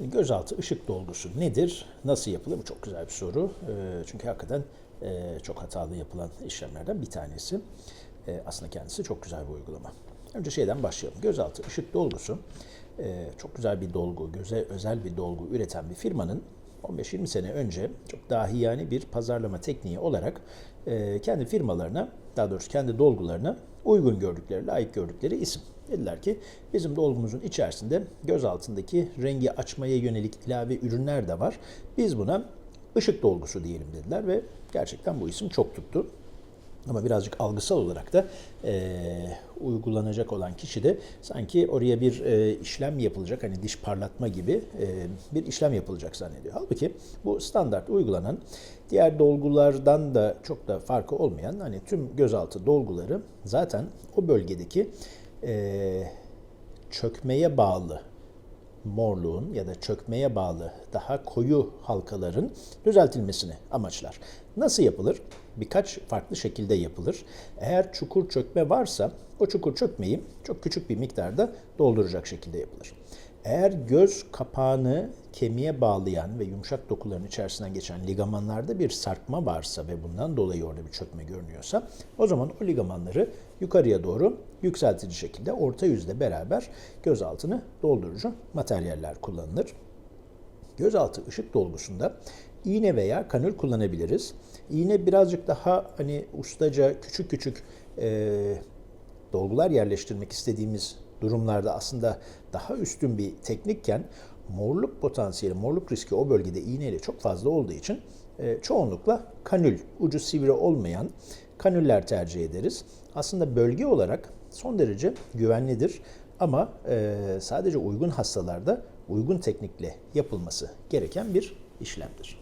Şimdi gözaltı ışık dolgusu nedir? Nasıl yapılır? Bu çok güzel bir soru. Ee, Çünkü hakikaten e, çok hatalı yapılan işlemlerden bir tanesi. E, Aslında kendisi çok güzel bir uygulama. Önce şeyden başlayalım. Gözaltı ışık dolgusu e, çok güzel bir dolgu, göze özel bir dolgu üreten bir firmanın 15-20 sene önce çok dahiyane bir pazarlama tekniği olarak kendi firmalarına, daha doğrusu kendi dolgularına uygun gördükleri, layık gördükleri isim. Dediler ki bizim dolgumuzun içerisinde göz altındaki rengi açmaya yönelik ilave ürünler de var. Biz buna ışık dolgusu diyelim dediler ve gerçekten bu isim çok tuttu. Ama birazcık algısal olarak da e, uygulanacak olan kişi de sanki oraya bir e, işlem yapılacak, hani diş parlatma gibi e, bir işlem yapılacak zannediyor. Halbuki bu standart uygulanan, diğer dolgulardan da çok da farkı olmayan hani tüm gözaltı dolguları zaten o bölgedeki e, çökmeye bağlı morluğun ya da çökmeye bağlı daha koyu halkaların düzeltilmesini amaçlar. Nasıl yapılır? Birkaç farklı şekilde yapılır. Eğer çukur çökme varsa o çukur çökmeyi çok küçük bir miktarda dolduracak şekilde yapılır. Eğer göz kapağını kemiğe bağlayan ve yumuşak dokuların içerisinden geçen ligamanlarda bir sarkma varsa ve bundan dolayı orada bir çökme görünüyorsa o zaman o ligamanları yukarıya doğru yükseltici şekilde orta yüzle beraber göz altını doldurucu materyaller kullanılır. Gözaltı ışık dolgusunda iğne veya kanül kullanabiliriz. İğne birazcık daha hani ustaca küçük küçük e, dolgular yerleştirmek istediğimiz durumlarda aslında daha üstün bir teknikken morluk potansiyeli, morluk riski o bölgede iğneyle çok fazla olduğu için e, çoğunlukla kanül, ucu sivri olmayan kanüller tercih ederiz. Aslında bölge olarak son derece güvenlidir ama e, sadece uygun hastalarda uygun teknikle yapılması gereken bir işlemdir.